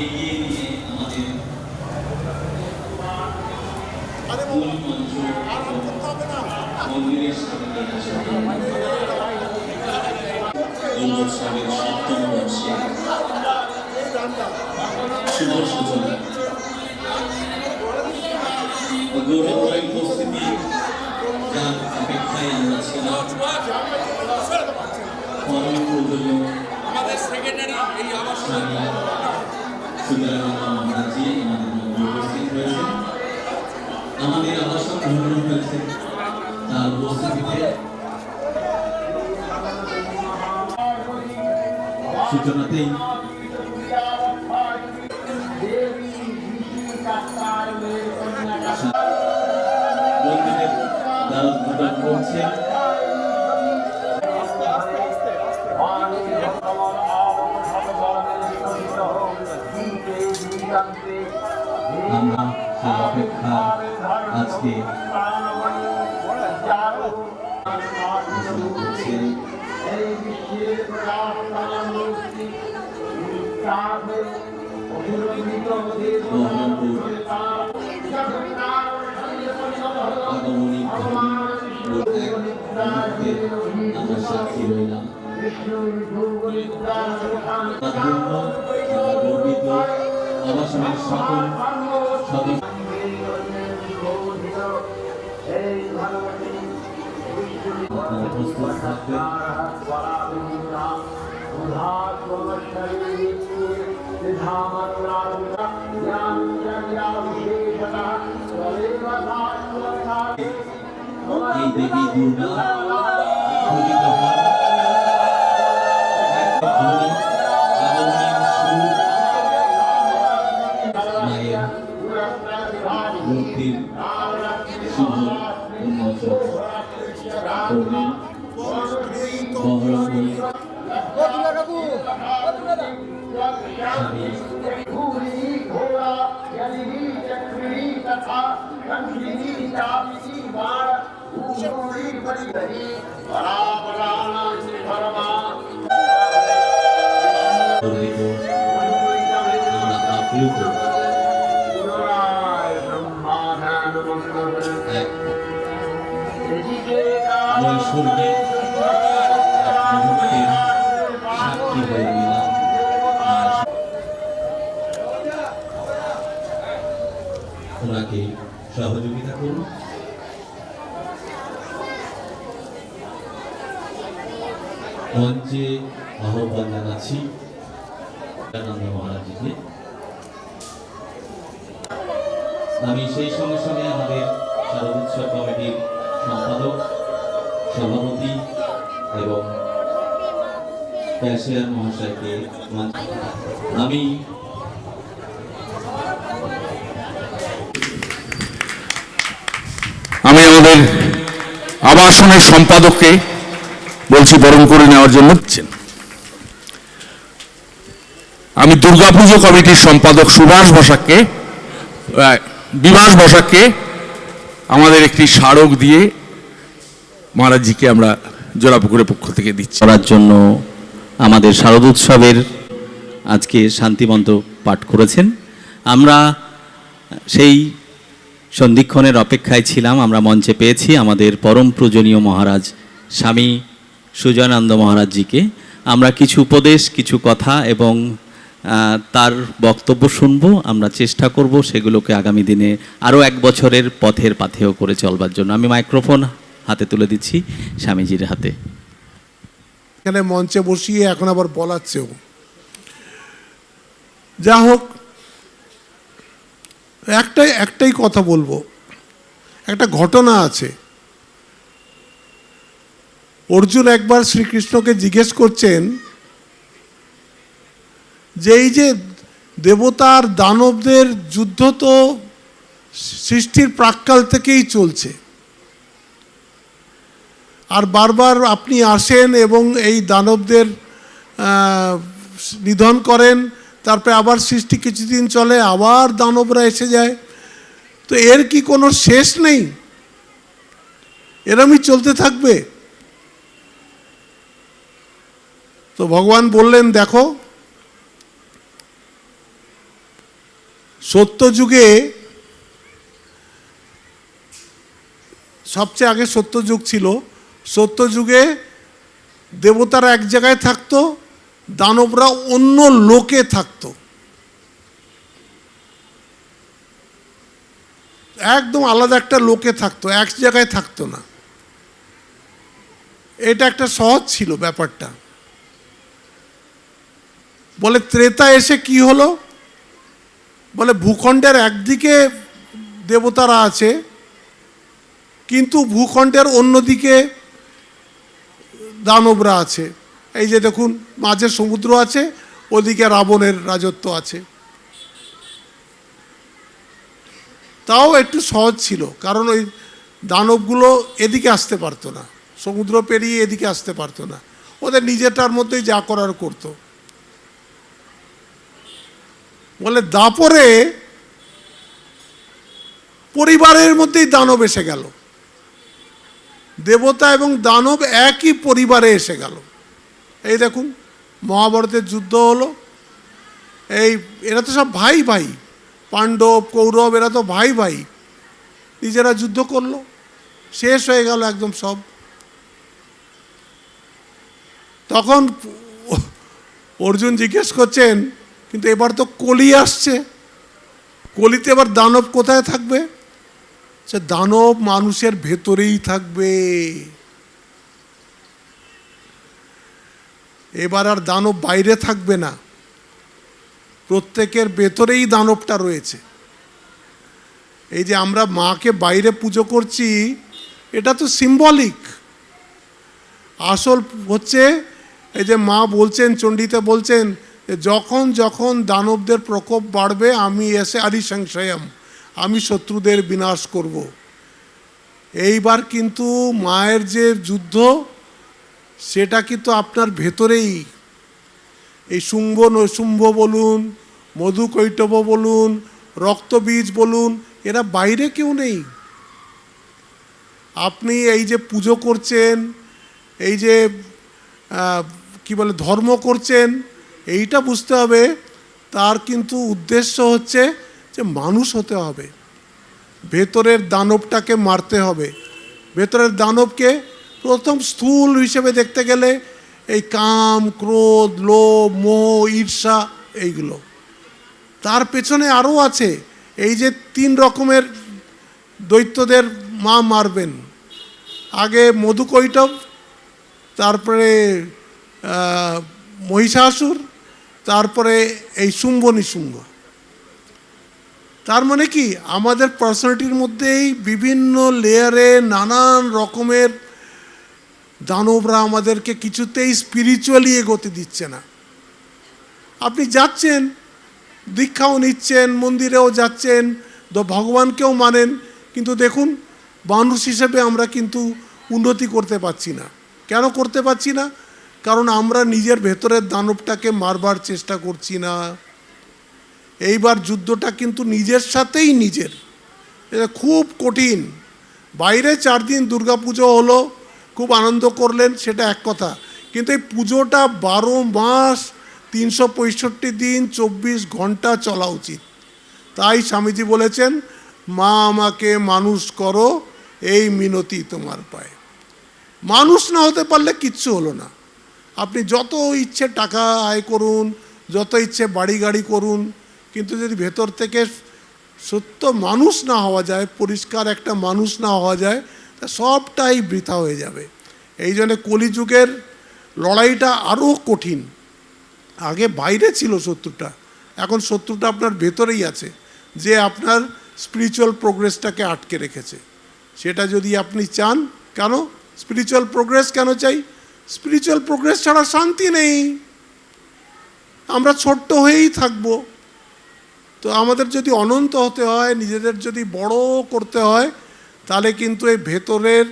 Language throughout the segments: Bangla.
এগিয়ে নিয়ে আমাদের মন্দিরের সামনে দুর্গোৎসবের সপ্তম বর্ষে শুভ সূচনা গৌরবময় উপস্থিতি যার অপেক্ষায় আমরা ছিলাম। পরম পূজনীয়। আমাদের সেক্রেটারি এই আবাসন সুন্দরানন্দ মহারাজজি আমাদের মধ্যে উপস্থিত হয়েছেন আমাদের আবাসন ধন্য হয়েছে তার উপস্থিতিতে। সূচনাতেই মন্দিরের দ্বারোদ্ঘাটন করছেন আমরা সেই অপেক্ষা আজকে আগমনী আমরা সাক্ষী রইলাম আবাসনের সকল সদস্য প্রস্তুত থাকবেন। এই দেবী দুর্গা মূর্তির শুভ উন্মোচন করবেন বহরমপুর স্বামী মুহূর্তের সাক্ষী হয়ে গেলাম ওনাকে সহযোগিতা করুন। মঞ্চে আহ্বান জানাচ্ছি। আনন্দ মহারাজকে আমি সেই সঙ্গে সঙ্গে আমাদের শারদোৎসব কমিটির সম্পাদক সভাপতি এবং ক্যাশিয়ার মহাশয়কে আমি আমি আমাদের আবাসনের সম্পাদককে বলছি বরণ করে নেওয়ার জন্য আমি দুর্গাপুজো কমিটির সম্পাদক সুভাষ বসাককে বিভাস বসাককে আমাদের একটি স্মারক দিয়ে মহারাজজিকে আমরা জোড়াপুকুরের পক্ষ থেকে দিচ্ছি। করার জন্য আমাদের শারদোৎসবের আজকে শান্তিমন্ত পাঠ করেছেন। আমরা সেই সন্ধিক্ষণের অপেক্ষায় ছিলাম, আমরা মঞ্চে পেয়েছি আমাদের পরম পূজনীয় মহারাজ স্বামী সুজয়ানন্দ মহারাজজিকে। আমরা কিছু উপদেশ, কিছু কথা এবং তার বক্তব্য শুনব, আমরা চেষ্টা করব সেগুলোকে আগামী দিনে আরও এক বছরের পথের পাথেয় করে চলবার জন্য। আমি মাইক্রোফোন হাতে তুলে দিচ্ছি স্বামীজির হাতে। এখানে মঞ্চে বসিয়ে এখন আবার বলাচ্ছেও। যা হোক, একটাই একটাই কথা বলব। একটা ঘটনা আছে। অর্জুন একবার শ্রীকৃষ্ণকে জিজ্ঞেস করছেন যে এই যে দেবতার দানবদের যুদ্ধ তো সৃষ্টির প্রাক্কাল থেকেই চলছে। আর বারবার আপনি আসেন এবং এই দানবদের নিধন করেন, তারপরে আবার সৃষ্টি কিছুদিন চলে, আবার দানবরা এসে যায়। তো এর কি কোনো শেষ নেই? এরমই চলতে থাকবে। তো ভগবান বললেন, দেখো, সত্যযুগে, সবচেয়ে আগে সত্যযুগ ছিল সত্যযুগে দেবতারা এক জায়গায় থাকতো, দানবরা অন্য লোকে থাকতো। একদম আলাদা একটা লোকে থাকতো, এক জায়গায় থাকতো না। এটা একটা সহজ ছিল ব্যাপারটা। বলে, ত্রেতা এসে কি হলো? বলে, ভূখণ্ডের একদিকে দেবতারা আছে, কিন্তু ভূখণ্ডের অন্যদিকে দানবরা আছে। এই যে দেখুন, মাঝে সমুদ্র আছে, ওদিকে রাবণের রাজত্ব আছে। তাও একটু সহজ ছিল, কারণ ওই দানবগুলো এদিকে আসতে পারতো না, সমুদ্র পেরিয়ে এদিকে আসতে পারতো না। ওদের নিজেটার মধ্যেই যা করার করতো। বলে দাপরে পরিবারের মধ্যেই দানব এসে গেল। দেবতা এবং দানব একই পরিবারে এসে গেল। এই দেখুন, মহাভারতের যুদ্ধ হলো। এই, এরা তো সব ভাই ভাই, পাণ্ডব, কৌরব, এরা তো ভাই ভাই। নিজেরা যুদ্ধ করল, শেষ হয়ে গেল একদম সব। তখন অর্জুন জিজ্ঞেস করছেন, কিন্তু এবার তো কলি আসছে। কলিতে এবার দানব কোথায় থাকবে? সে দানব মানুষের ভেতরেই থাকবে। এবার আর দানব বাইরে থাকবে না। প্রত্যেকের ভেতরেই দানবটা রয়েছে। এই যে আমরা মাকে বাইরে পুজো করছি, এটা তো সিম্বলিক আসল হচ্ছে, এই যে মা বলছেন, চণ্ডীতে বলছেন যখন যখন দানবদের প্রকোপ বাড়বে, আমি এসে আরি সংশয়ম আমি শত্রুদের বিনাশ করব। এইবার কিন্তু মায়ের যে যুদ্ধ, সেটা কিন্তু আপনার ভেতরেই। এই শুম্ভ, নৈশুম্ভ বলুন মধুকৈটব বলুন, রক্তবীজ বলুন, এরা বাইরে কেউ নেই। আপনি এই যে পুজো করছেন, এই যে কি বলে, ধর্ম করছেন, এইটা বুঝতে হবে। তার কিন্তু উদ্দেশ্য হচ্ছে যে মানুষ হতে হবে। ভেতরের দানবটাকে মারতে হবে। ভেতরের দানবকে প্রথম স্থূল হিসেবে দেখতে গেলে এই কাম, ক্রোধ, লোভ, মোহ, ঈর্ষা এইগুলো। তার পেছনে আরও আছে এই যে তিন রকমের দৈত্যদের মা মারবেন। আগে মধুকৈটব, তারপরে মহিষাসুর, তারপরে এই শুম্ভ নিশুম্ভ। তার মানে কি? আমাদের পার্সোনালিটির মধ্যেই বিভিন্ন লেয়ারে নানান রকমের দানবরা আমাদেরকে কিছুতেই স্পিরিচুয়ালি এগোতে দিচ্ছে না। আপনি যাচ্ছেন, দীক্ষাও নিচ্ছেন, মন্দিরেও যাচ্ছেন ভগবানকেও মানেন, কিন্তু দেখুন, মানুষ হিসেবে আমরা কিন্তু উন্নতি করতে পারছি না। কেন করতে পারছি না? কারণ আমরা নিজের ভেতরের দানবটাকে মারবার চেষ্টা করছি না। এইবার যুদ্ধটা কিন্তু নিজের সাথেই নিজের। এটা খুব কঠিন। বাইরে চার দিন দুর্গাপুজো হলো, খুব আনন্দ করলেন, সেটা এক কথা। কিন্তু এই পুজোটা বারো মাস, তিনশো পঁয়ষট্টি দিন, চব্বিশ ঘণ্টা চলা উচিত। তাই স্বামীজি বলেছেন, মা আমাকে মানুষ করো, এই মিনতি তোমার পায়। মানুষ না হতে পারলে কিচ্ছু হলো না। আপনি যত ইচ্ছে টাকা আয় করুন, যত ইচ্ছে বাড়ি গাড়ি করুন কিন্তু যদি ভেতর থেকে সত্য মানুষ না হওয়া যায়, পরিষ্কার একটা মানুষ না হওয়া যায়, তা সবটাই বৃথা হয়ে যাবে। এই জন্য কলিযুগের লড়াইটা আরও কঠিন। আগে বাইরে ছিল শত্রুটা, এখন শত্রুটা আপনার ভেতরেই আছে, যে আপনার স্পিরিচুয়াল প্রোগ্রেসটাকে আটকে রেখেছে। সেটা যদি আপনি চান, কেন? স্পিরিচুয়াল প্রোগ্রেস কেন চাই? স্পিরিচুয়াল প্রোগ্রেস ছাড়া শান্তি নেই। আমরা ছোট্ট হয়েই থাকব। তো আমাদের যদি অনন্ত হতে হয়, নিজেদের যদি বড় করতে হয়, তাহলে কিন্তু এই ভেতরের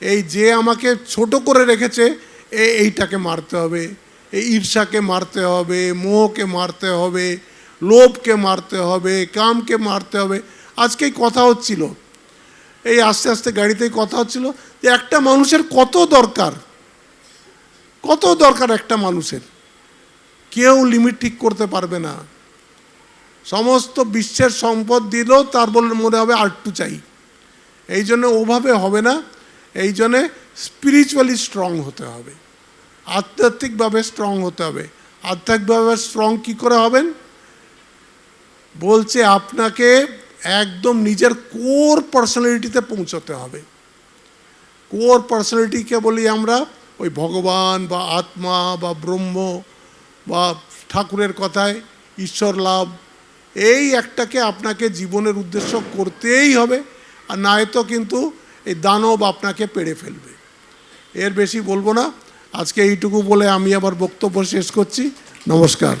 এই যে আমাকে ছোট করে রেখেছে এইটাকে মারতে হবে। এই ঈর্ষাকে মারতে হবে, মোহকে মারতে হবে, লোভকে মারতে হবে, কামকে মারতে হবে। আজকেই কথা হচ্ছিল। এই আস্তে আস্তে গাড়িতেই কথা হচ্ছিল যে একটা মানুষের কত দরকার? কত দরকার একটা মানুষের? কেউ লিমিট ঠিক করতে পারবে না। সমস্ত বিশ্বের সম্পদ দিলেও তার বলে মনে হবে আরটু চাই। এই জন্য ওভাবে হবে না, এই জন্যে স্পিরিচুয়ালি স্ট্রং হতে হবে। আধ্যাত্মিকভাবে স্ট্রং হতে হবে। আধ্যাত্মিকভাবে স্ট্রং কী করে হবেন? বলছে আপনাকে একদম নিজের কোর পার্সোনালিটিতে পৌঁছতে হবে। কোর পার্সোনালিটিকে বলি আমরা, ওই ভগবান বা আত্মা বা ব্রহ্ম বা ঠাকুরের কথায় ঈশ্বর লাভ এই একটাকে আপনাকে জীবনের উদ্দেশ্য করতেই হবে, আর নয়তো কিন্তু এই দানব আপনাকে পেড়ে ফেলবে। এর বেশি বলব না। আজকে এইটুকু বলে আমি আবার বক্তব্য শেষ করছি। নমস্কার।